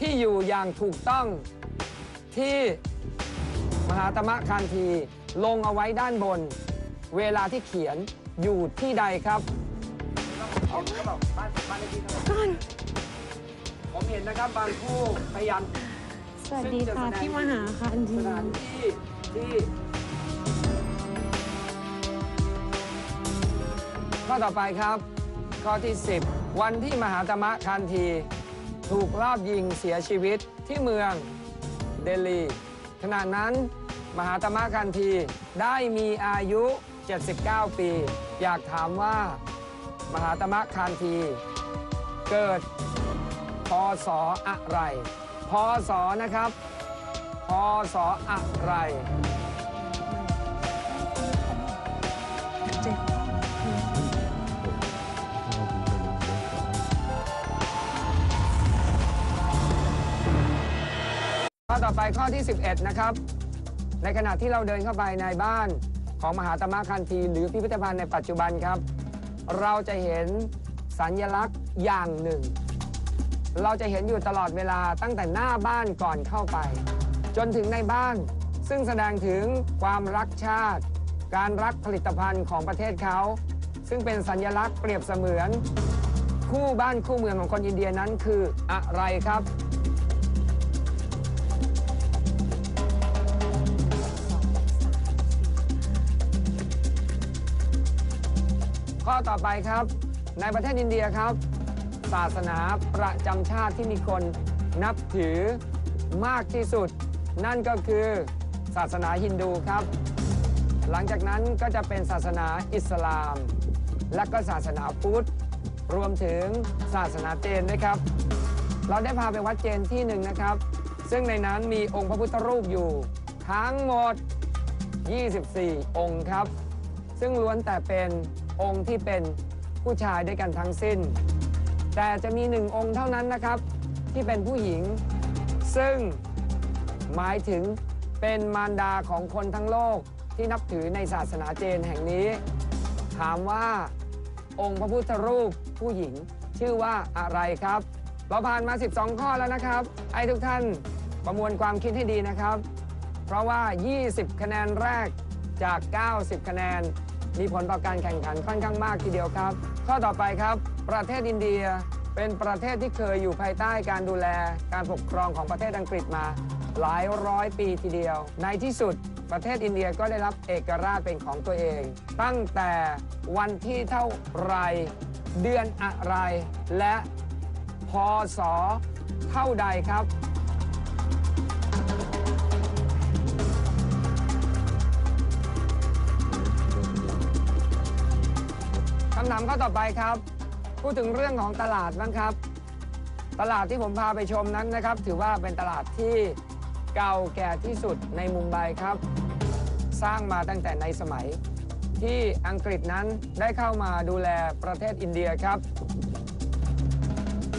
ที่อยู่อย่างถูกต้องที่มหาตมะคันธีลงเอาไว้ด้านบน เวลาที่เขียนอยู่ที่ใดครับผมเห็นนะครับบางคู่พยายามสวัสดีค่ะพี่มหาคันธีถานที่ที่ข้อต่อไปครับ ข้อที่ 10 วันที่มหาตมะคันธี ถูกลอบยิงเสียชีวิตที่เมืองเดลี ขณะนั้นมหาตมะคันธีได้มีอายุ 79 ปี อยากถามว่ามหาตมะคันธีเกิดพศอะไร พศนะครับ พศอะไร ข้อต่อไปข้อที่ 11 นะครับ ในขณะที่เราเดินเข้าไปในบ้านของมหาตมะคันธีหรือพิพิธภัณฑ์ในปัจจุบันครับ เราจะเห็นสัญลักษณ์อย่างหนึ่ง เราจะเห็นอยู่ตลอดเวลาตั้งแต่หน้าบ้านก่อนเข้าไป จนถึงในบ้าน ซึ่งแสดงถึงความรักชาติ การรักผลิตภัณฑ์ของประเทศเขา ซึ่งเป็นสัญลักษณ์เปรียบเสมือน คู่บ้านคู่เมืองของคนอินเดียนั้นคืออะไรครับ ข้อต่อไปครับ ในประเทศอินเดียครับ ศาสนาประจำชาติที่มีคนนับถือมากที่สุด นั่นก็คือศาสนาฮินดูครับ หลังจากนั้นก็จะเป็นศาสนาอิสลาม และก็ศาสนาพุทธ รวมถึงศาสนาเจนด้วยครับ เราได้พาไปวัดเจนที่หนึ่งนะครับ ซึ่งในนั้นมีองค์พระพุทธรูปอยู่ ทั้งหมด 24 องค์ครับ ซึ่งล้วนแต่เป็น องค์ที่เป็นผู้ชายด้วยกันทั้งสิ้น แต่จะมีหนึ่งองค์เท่านั้นนะครับ ที่เป็นผู้หญิง ซึ่งหมายถึงเป็นมารดาของคนทั้งโลกที่นับถือในศาสนาเจนแห่งนี้ ถามว่าองค์พระพุทธรูปผู้หญิงชื่อว่าอะไรครับ เราผ่านมา 12 ข้อแล้วนะครับให้ทุกท่านประมวลความคิดให้ดีนะครับ เพราะว่า 20 คะแนนแรกจาก 90 คะแนน มีผลต่อการแข่งขันค่อนข้างมากทีเดียวครับ ข้อต่อไปครับ ประเทศอินเดียเป็นประเทศที่เคยอยู่ภายใต้การดูแลการปกครองของประเทศอังกฤษมา หลายร้อยปีทีเดียว ในที่สุดประเทศอินเดียก็ได้รับเอกราชเป็นของตัวเอง ตั้งแต่วันที่เท่าไรเดือนอะไร และพศเท่าใดครับำถามข้อต่อไปครับ พูดถึงเรื่องของตลาดบ้างครับ ตลาดที่ผมพาไปชมนั้นนะครับ ถือว่าเป็นตลาดที่เก่าแก่ที่สุดในมุมไบครับ สร้างมาตั้งแต่ในสมัย ที่อังกฤษนั้นได้เข้ามาดูแลประเทศอินเดียครับ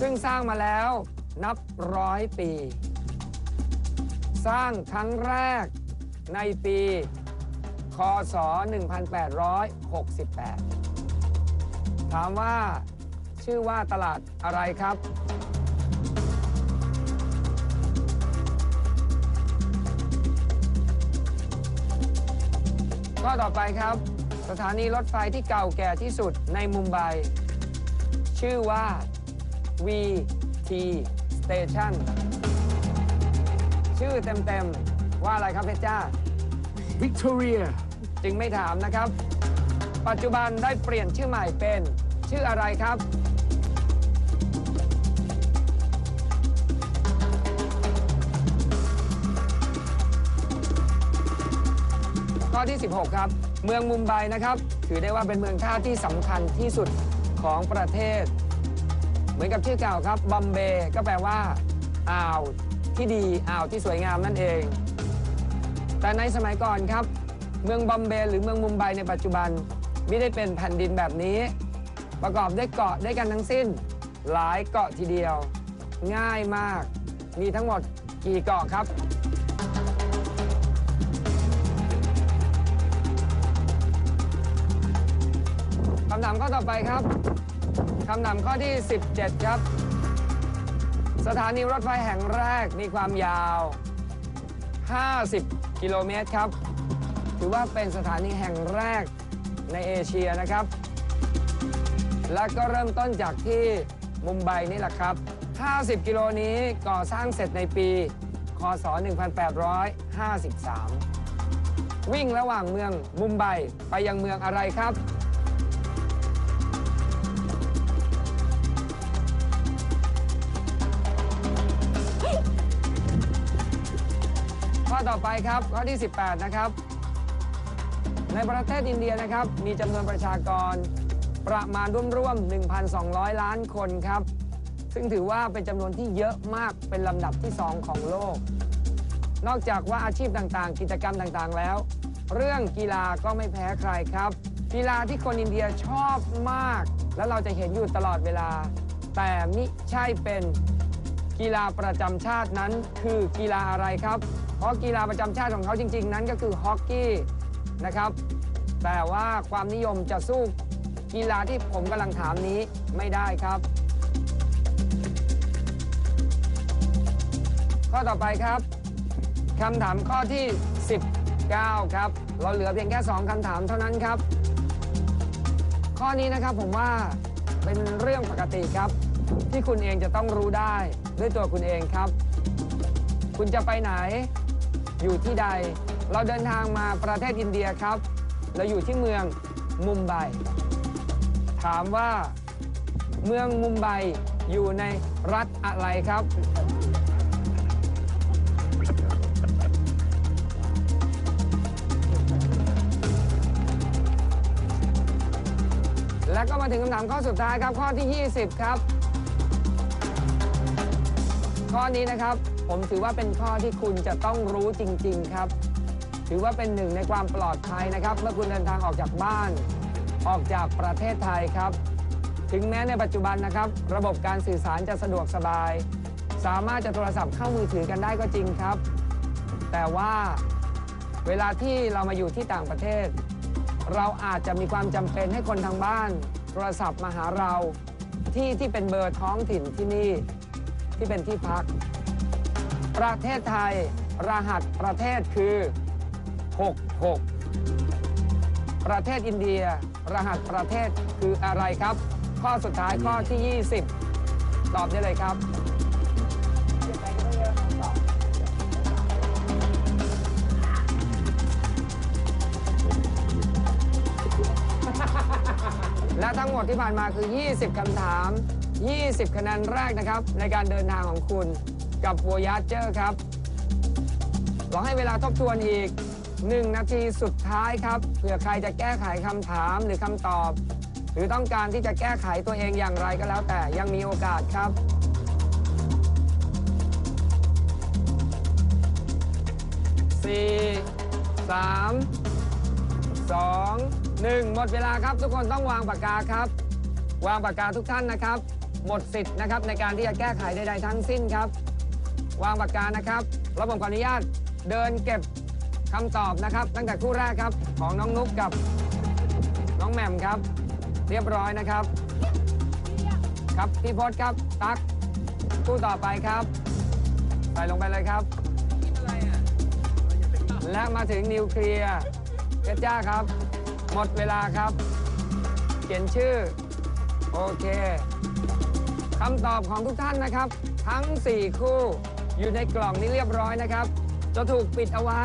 ซึ่งสร้างมาแล้วนับร้อยปี สร้างครั้งแรกในปี คศ 1868 ถามว่าชื่อว่าตลาดอะไรครับ ข้อต่อไปครับ สถานีรถไฟที่เก่าแก่ที่สุดในมุมไบ ชื่อว่า VT Station ชื่อเต็ม ๆ ว่าอะไรครับเพชรจ้า Victoria จึงไม่ถามนะครับ ปัจจุบันได้เปลี่ยนชื่อใหม่เป็น ชื่ออะไรครับ ข้อที่ 16 ครับ เมืองมุมไบนะครับ ถือได้ว่าเป็นเมืองท่าที่สำคัญที่สุดของประเทศ เหมือนกับชื่อเก่าครับบอมเบย์ก็แปลว่าอ่าวที่ดีอ่าวที่สวยงามนั่นเอง แต่ในสมัยก่อนครับ เมืองบอมเบย์หรือเมืองมุมไบในปัจจุบัน ไม่ได้เป็นแผ่นดินแบบนี้ ประกอบด้วยเกาะด้วยกันทั้งสิ้น หลายเกาะทีเดียว ง่ายมาก มีทั้งหมดกี่เกาะครับ คำถามข้อต่อไปครับคำถามข้อที่ 17 ครับ สถานีรถไฟแห่งแรกมีความยาว 50 กิโลเมตรครับ ถือว่าเป็นสถานีแห่งแรก ในเอเชียนะครับ และก็เริ่มต้นจากที่มุมไบนี่แหละครับ 50 กิโลนี้ก่อสร้างเสร็จในปี คศ 1853 วิ่งระหว่างเมืองมุมไบไปยังเมืองอะไรครับข้อต่อไปครับข้อที่ 18 นะครับ ในประเทศอินเดียนะครับ มีจำนวนประชากรประมาณร่วมๆ 1,200 ล้านคนครับ ซึ่งถือว่าเป็นจำนวนที่เยอะมากเป็นลำดับที่ 2 ของโลก นอกจากว่าอาชีพต่างๆ กิจกรรมต่างๆแล้ว เรื่องกีฬาก็ไม่แพ้ใครครับ กีฬาที่คนอินเดียชอบมาก และเราจะเห็นอยู่ตลอดเวลา แต่มิใช่เป็นกีฬาประจำชาตินั้นคือกีฬาอะไรครับ เพราะกีฬาประจำชาติของเขาจริง ๆ นั้นก็คือฮอกกี้ นะครับ แต่ว่าความนิยมจะสู้กีฬาที่ผมกำลังถามนี้ไม่ได้ครับ ข้อต่อไปครับคำถามข้อที่ 19 ครับ เราเหลือเพียงแค่ 2คำถามเท่านั้นครับ ข้อนี้นะครับผมว่าเป็นเรื่องปกติครับ ที่คุณเองจะต้องรู้ได้ด้วยตัวคุณเองครับ คุณจะไปไหน อยู่ที่ใด เราเดินทางมาประเทศอินเดียครับ เราอยู่ที่เมืองมุมไบ ถามว่าเมืองมุมไบอยู่ในรัฐอะไรครับและก็มาถึงคำถามข้อสุดท้ายครับข้อที่ 20 ครับ ข้อนี้นะครับ ผมถือว่าเป็นข้อที่คุณจะต้องรู้จริง ๆ ครับ ถือว่าเป็นหนึ่งในความปลอดภัยนะครับ เมื่อคุณเดินทางออกจากบ้าน ออกจากประเทศไทยครับ ถึงแม้ในปัจจุบันนะครับ ระบบการสื่อสารจะสะดวกสบาย สามารถจะโทรศัพท์เข้ามือถือกันได้ก็จริงครับ แต่ว่าเวลาที่เรามาอยู่ที่ต่างประเทศ เราอาจจะมีความจำเป็นให้คนทางบ้าน โทรศัพท์มาหาเราที่ที่เป็นเบอร์ท้องถิ่นที่นี่ที่เป็นที่พัก ประเทศไทยรหัสประเทศคือ 66 ประเทศอินเดีย รหัสประเทศคืออะไรครับ ข้อสุดท้ายข้อที่ 20 ตอบได้เลยครับ และทั้งหมดที่ผ่านมาคือ 20 คำถาม 20 คะแนนแรกนะครับ ในการเดินทางของคุณกับ Voyager ครับลองให้เวลาทบทวนอีก 1 นาทีสุดท้ายครับเผื่อใครจะแก้ไขคำถามหรือคำตอบ หรือต้องการที่จะแก้ไขตัวเองอย่างไรก็แล้วแต่ยังมีโอกาสครับสี่สามสองหนึ่งหมดเวลาครับ ทุกคนต้องวางปากกาครับ วางปากกาทุกท่านนะครับ หมดสิทธิ์นะครับในการที่จะแก้ไขใดๆทั้งสิ้นครับ วางปากกานะครับแล้วผมขออนุญาตเดินเก็บ คำตอบนะครับ ตั้งแต่คู่แรกครับของน้องนุ๊กกับน้องแหม่มครับ เรียบร้อยนะครับ ครับพี่พศครับตักคู่ต่อไปครับ ใส่ลงไปเลยครับ และมาถึงนิวเคลียร์เพชรจ้าครับ หมดเวลาครับ เขียนชื่อ โอเคคำตอบของทุกท่านนะครับ ทั้ง 4 คู่อยู่ในกล่องนี้เรียบร้อยนะครับ จะถูกปิดเอาไว้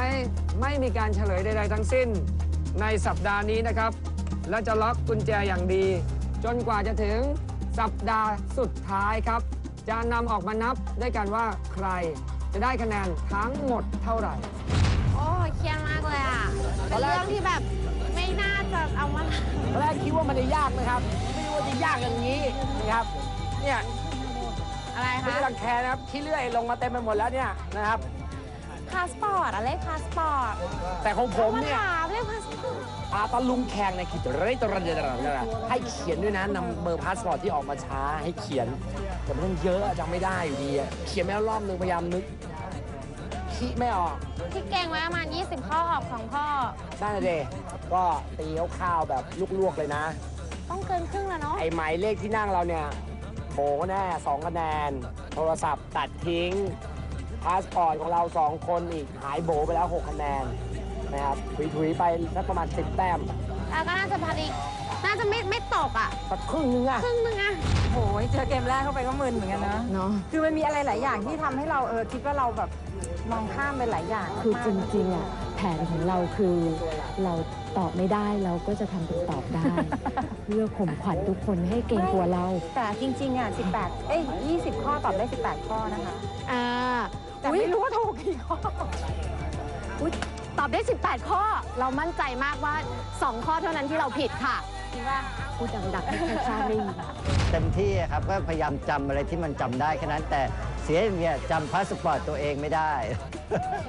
ไม่มีการเฉลยใดๆทั้งสิ้น ในสัปดาห์นี้นะครับ และจะล็อกกุญแจอย่างดี จนกว่าจะถึงสัปดาห์สุดท้ายครับ จะนำออกมานับด้วยกันว่าใครจะได้คะแนนทั้งหมดเท่าไหร่ โอ้ยเครียดมากเลยอะ เป็นเรื่องที่แบบไม่น่าจะเอามาตอนแรกคิดว่ามันจะยากนะครับ ไม่รู้ว่าจะยากอย่างนี้นะครับ เนี่ยอะไรไม่คะใช่รังแคนะครับขี้เลื่อยลงมาเต็มไปหมดแล้วเนี่ยนะครับ พาสปอร์ตอะไรพาสปอร์ตแต่ของผมมาเนี่ยถามเรื่องพาสปอร์ตอาตะลุงแข่งในยขีดเรตระเดระให้เขียนด้วยนะนำเบอร์พาสปอร์ตที่ออกมาช้าให้เขียนแต่มันต้องเยอะอะจำไม่ได้อยู่ดีอะเขียนไม่แล้วรอบนึงพยายามนึกคิดไม่ออก ที่เก่งไว้ประมาณ 20 ข้อออก2ข้อได้เลยเดก็ตีคร่าวๆแบบลวกๆเลยนะ ต้องเกินครึ่งแล้วเนาะไอ้หมายเลขที่นั่งเราเนี่ยโถแน่สองคะแนน โทรศัพท์ตัดทิ้ง พาสปอร์ตของเราสองคนอีกหายโบไปแล้ว 6 คะแนนนะครับถุยๆไปสักประมาณ 10 แต้ม แล้วก็น่าจะพัดอีก น่าจะไม่ไม่ตกอะ สักครึ่งนึงอะ ครึ่งนึงอะโอ้ยเจอเกมแรกเข้าไปก็มึนเหมือนกันนะเนาะคือมันมีอะไรหลายอย่างที่ทำให้เราเออคิดว่าเราแบบมองข้ามไปหลายอย่างคือจมากๆริงๆอะแผนของเราคือเราตอบไม่ได้เราก็จะทำเป็นตอบได้ เพื่อข่มขวัญทุกคนให้เกรงกลัวเรา แต่จริงๆอะ18 เอ้ย 20 ข้อตอบได้ 18 ข้อนะคะ อ่า แต่ไม่รู้ว่าถูกกี่ข้ออุ๊ยตอบได้ 18 ข้อ เรามั่นใจมากว่า 2 ข้อเท่านั้นที่เราผิดค่ะจริงป่ะพูดดังๆให้ชาติได้ยินเต็มที่ครับก็พยายามจำอะไรที่มันจำได้แค่นั้นแต่เสียอย่างเงี้ยจำพาสปอร์ตตัวเองไม่ได้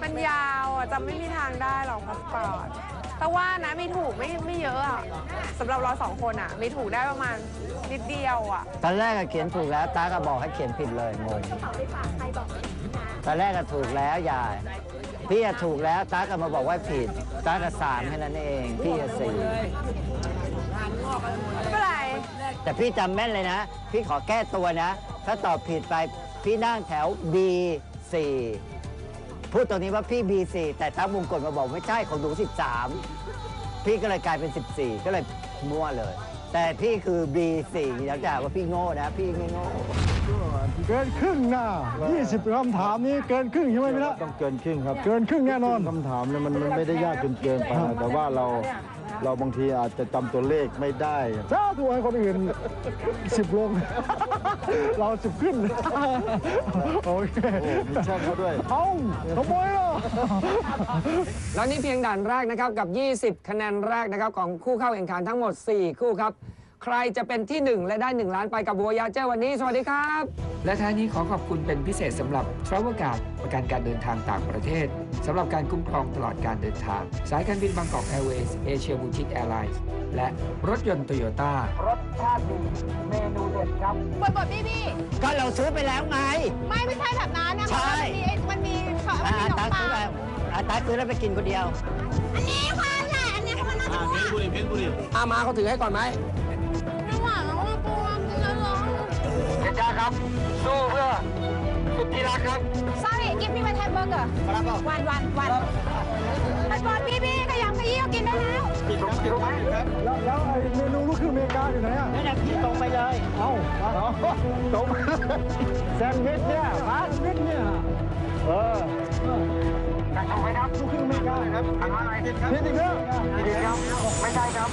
มันยาวอะจำไม่มีทางได้หรอกพาสปอร์ตแต่ว่านะมีถูกไม่ไม่เยอะอะสำหรับเราสองคนอะมีถูกได้ประมาณนิดเดียวอะ ตอนแรกอะเขียนถูกแล้วตาก็บอกให้เขียนผิดเลยงง ตอนแรกก็ถูกแล้วยายพี่อะถูกแล้วตาก็มาบอกว่าผิดตาก็สามแค่นั้นเอง พี่อะสี่ไม่เป็นไรแต่พี่จำแม่นเลยนะ พี่ขอแก้ตัวนะ ถ้าตอบผิดไปพี่นั่งแถว B4 พูดตรงนี้ว่าพี่ B4 แต่ตั้งวงกฎมาบอกไม่ใช่ของหนู13 พี่ก็เลยกลายเป็น 14 ก็เลยมั่วเลย แต่พี่คือ B4 อยากจะหาว่าพี่โง่นะ พี่ไม่โง่ เกินครึ่งนะ20คำถามนี้เกินครึ่งใช่ไหมพี่ละต้องเกินครึ่งครับเกินครึ่งแน่นอนคำถามเนี่ยมันมันไม่ได้ยากจนเกินไปนะแต่ว่าเราเราบางทีอาจจะจำตัวเลขไม่ได้ ถ้าตัวให้คนอื่นสิบลง เราสิบขึ้น โอเคโอ้มีแช่งเขาด้วย เอ้าขโมยเหรอแล้วนี่เพียงด่านแรกนะครับกับ 20 คะแนนแรกนะครับของคู่เข้าแข่งขันทั้งหมด 4 คู่ครับ ใครจะเป็นที่ 1 และได้ 1 ล้านไปกับบัวยาเจ้วันนี้ สวัสดีครับ และท้ายนี้ขอขอบคุณเป็นพิเศษสำหรับ Travel Guard ประกันการเดินทางต่างประเทศสำหรับการคุ้มครองตลอดการเดินทาง สายการบินบางกอกแอร์เวย์เอเชียบูติกแอร์ไลน์และรถยนต์โตโยต้ารสชาติดีเมนูเด็ดครับ บทบทพี่พี่ก็เราซื้อไปแล้วไง ไม่ไม่ใช่แบบนั้นนะใช่มันมีมันมีมันอามีขนมตาปัซื้งอแล้วอาตาซื้อแล้วไปกินคนเดียว อันนี้ความใหญ่อันนี้เขามันน่าจะมั่วอามาเขาถือให้ก่อนไหมไม่ ครับ สู้เพื่อสุดที่รักครับ sorry give me one hamburger วันวันวันไอ้บอลพี่พี่ขยำขยี้ก็กินได้แล้วแล้วแล้วไอ้เมนูลูกครึ่งอเมริกาอยู่ไหนอะนั่นแหละพี่ตรงไปเลย เอ้าเอาตรงแซนด์วิชเนี่ยฟาสต์วิชเนี่ย เออถูกไหมครับลูกครึ่งอเมริกาครับผิดอีกแล้วผิดครับ ไม่ใช่ครับ